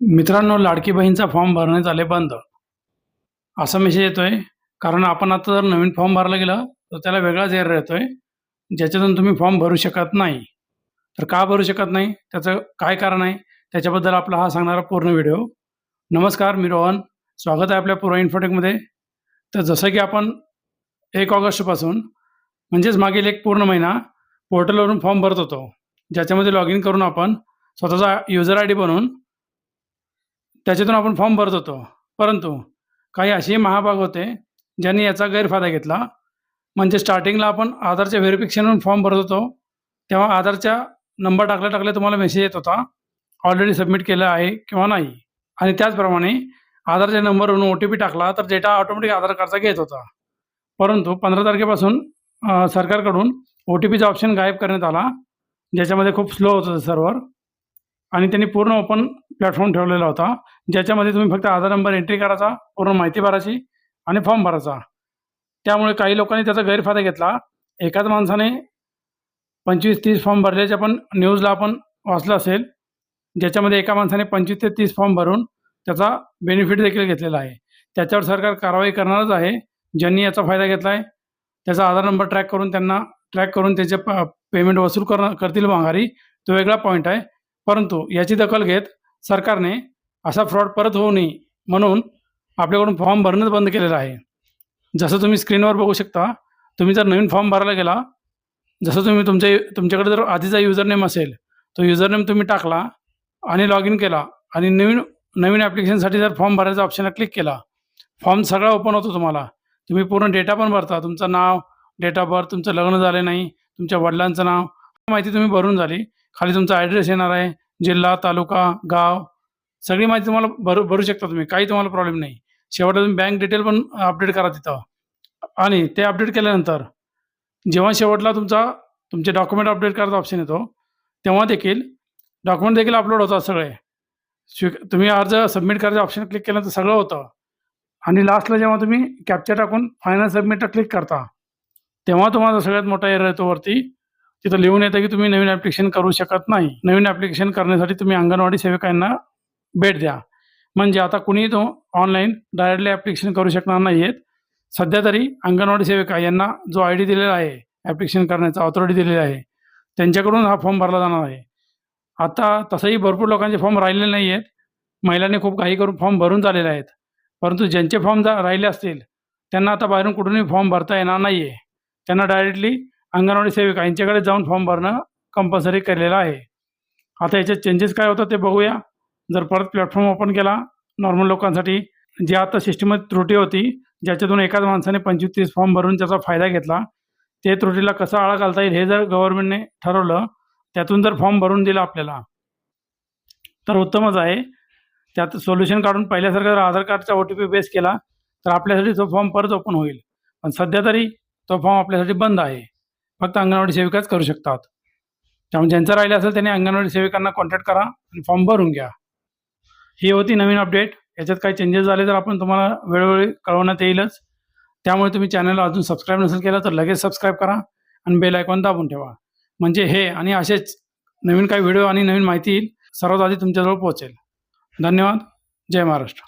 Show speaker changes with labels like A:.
A: मित्रांनो लाडकी बहीणचा फॉर्म भरण्यात आले बंद असा मेसेज येतोय. कारण आपण आता जर नवीन फॉर्म भरला गेलं तर त्याला वेगळाच एरर येतोय. ज्याच्यातून तुम्ही फॉर्म भरू शकत नाही. तर का भरू शकत नाही? त्याचं काय कारण आहे? त्याच्याबद्दल आपला हा सांगणारा पूर्ण व्हिडिओ नमस्कार मी रोहन. स्वागत आहे आपल्या पूर्व इन्फोटेकमध्ये तर जसं की आपण एक ऑगस्टपासून म्हणजेच मागील एक पूर्ण महिना पोर्टलवरून फॉर्म भरत होतो. ज्याच्यामध्ये लॉग इन करून आपण स्वतःचा युजर आय डी बनवून त्याच्यातून आपण फॉर्म भरत होतो. परंतु काही असे महाभाग होते ज्यांनी याचा गैरफायदा घेतला. म्हणजे स्टार्टिंगला आपण आधारच्या व्हेरिफिकेशनवरून फॉर्म भरत होतो. तेव्हा आधारच्या नंबर टाकल्या टाकल्या तुम्हाला मेसेज येत होता. ऑलरेडी सबमिट केलं आहे किंवा नाही. आणि त्याचप्रमाणे आधारच्या नंबरवरून ओ टी पी टाकला तर डेटा ऑटोमॅटिक आधार कार्डचा घेत होता. परंतु पंधरा तारखेपासून सरकारकडून ओ टी पीचा ऑप्शन गायब करण्यात आला. ज्याच्यामध्ये खूप स्लो होतं सर्व्हर आणि त्यांनी पूर्ण ओपन प्लॅटफॉर्म ठेवलेला होता. ज्याच्यामध्ये तुम्ही फक्त आधार नंबर एंट्री करायचा पूर्ण माहिती भरायची आणि फॉर्म भरायचा. त्यामुळे काही लोकांनी त्याचा गैरफायदा घेतला. एकाच माणसाने पंचवीस तीस फॉर्म भरल्याचे आपण न्यूजला आपण वाचलं असेल ज्याच्यामध्ये एका माणसाने पंचवीस ते तीस फॉर्म भरून त्याचा बेनिफिट देखील घेतलेला आहे. त्याच्यावर सरकार कारवाई करणारच आहे. ज्यांनी याचा फायदा घेतला आहे त्याचा आधार नंबर ट्रॅक करून त्यांना ट्रॅक करून त्याचे प पेमेंट वसूल कर करतील माघारी तो वेगळा पॉईंट आहे. परंतु याची दखल घेत सरकारने असा फ्रॉड परत होऊ नये म्हणून आपल्याकडून फॉर्म भरणंच बंद केलेलं आहे. जसं तुम्ही स्क्रीनवर बघू शकता तुम्ही जर नवीन फॉर्म भरायला गेला जसं तुम्ही तुमच्या तुमच्याकडे जर आधीचा युजरनेम असेल तो युजरनेम तुम्ही टाकला आणि लॉग इन केला आणि नवीन नवीन ॲप्लिकेशनसाठी जर फॉर्म भरायचा ऑप्शनला क्लिक केला फॉर्म सगळा ओपन होतो तुम्हाला. तुम्ही पूर्ण डेटा पण भरता तुमचं नाव डेट ऑफ बर्थ तुमचं लग्न झालं नाही तुमच्या वडिलांचं नाव माहिती तुम्ही भरून झाली. खाली तुमचा ॲड्रेस येणार आहे. जिल्हा तालुका गाव सगळी माहिती तुम्हाला भरू भरू शकता तुम्ही. काही तुम्हाला प्रॉब्लेम नाही. शेवटला तुम्ही बँक डिटेल पण अपडेट करा तिथं. आणि ते अपडेट केल्यानंतर जेव्हा शेवटला तुमचा तुमचे डॉक्युमेंट अपडेट करायचा ऑप्शन येतो तेव्हा देखील डॉक्युमेंट देखील अपलोड होतात सगळे. स्वी तुम्ही अर्ज सबमिट करायचं ऑप्शन क्लिक केल्यानंतर सगळं होतं. आणि लास्टला जेव्हा तुम्ही कॅप्चर टाकून फायनल सबमिटला क्लिक करता तेव्हा तुम्हाला सगळ्यात मोठा एरर येतो वरती. तिथं लिहून येतं की तुम्ही नवीन ॲप्लिकेशन करू शकत नाही. नवीन ॲप्लिकेशन करण्यासाठी तुम्ही अंगणवाडी सेविकांना भेट द्या. म्हणजे आता कुणी तो ऑनलाईन डायरेक्टली ॲप्लिकेशन करू शकणार नाही आहेत सध्या तरी अंगणवाडी सेविका यांना जो आय डी दिलेला आहे ॲप्लिकेशन करण्याचा ऑथॉरिटी दिलेली आहे त्यांच्याकडून हा फॉर्म भरला जाणार आहे. आता तसंही भरपूर लोकांचे फॉर्म राहिलेले नाही आहेत महिलांनी खूप घाई करून फॉर्म भरून झालेले आहेत. परंतु ज्यांचे फॉर्म जा राहिले असतील त्यांना आता बाहेरून कुठूनही फॉर्म भरता येणार नाही आहे त्यांना डायरेक्टली अंगणवाडी सेविका यांच्याकडे जाऊन फॉर्म भरणं कंपल्सरी केलेलं आहे. आता याच्यात चेंजेस काय होतात ते बघूया. जर परत प्लॅटफॉर्म ओपन केला नॉर्मल लोकांसाठी जी आता सिस्टममध्ये त्रुटी होती ज्याच्यातून एकाच माणसाने पंचवीस तीस फॉर्म भरून त्याचा फायदा घेतला ते त्रुटीला कसा आळा घालता येईल हे जर गव्हर्नमेंटने ठरवलं त्यातून जर फॉर्म भरून दिला आपल्याला तर उत्तमच आहे. त्यात सोल्युशन काढून पहिल्यासारखं जर आधार कार्डचा ओ टी पी बेस केला तर आपल्यासाठी तो फॉर्म परत ओपन होईल. पण सध्या तरी तो फॉर्म आपल्यासाठी बंद आहे. फक्त अंगणवाडी सेविकाच करू शकतात. त्यामुळे ज्यांचं राहिलं असेल त्यांनी अंगणवाडी सेविकांना कॉन्टॅक्ट करा आणि फॉर्म भरून घ्या. ही होती नवीन अपडेट याच्यात काही चेंजेस झाले तर आपण तुम्हाला वेळोवेळी कळवण्यात येईलच. त्यामुळे तुम्ही चॅनलला अजून सबस्क्राईब नसेल केलं तर लगेच सबस्क्राईब करा आणि बेल आयकॉन दाबून ठेवा. म्हणजे हे आणि असेच नवीन काही व्हिडिओ आणि नवीन माहिती येईल सर्वात आधी तुमच्याजवळ पोहोचेल. धन्यवाद. जय महाराष्ट्र.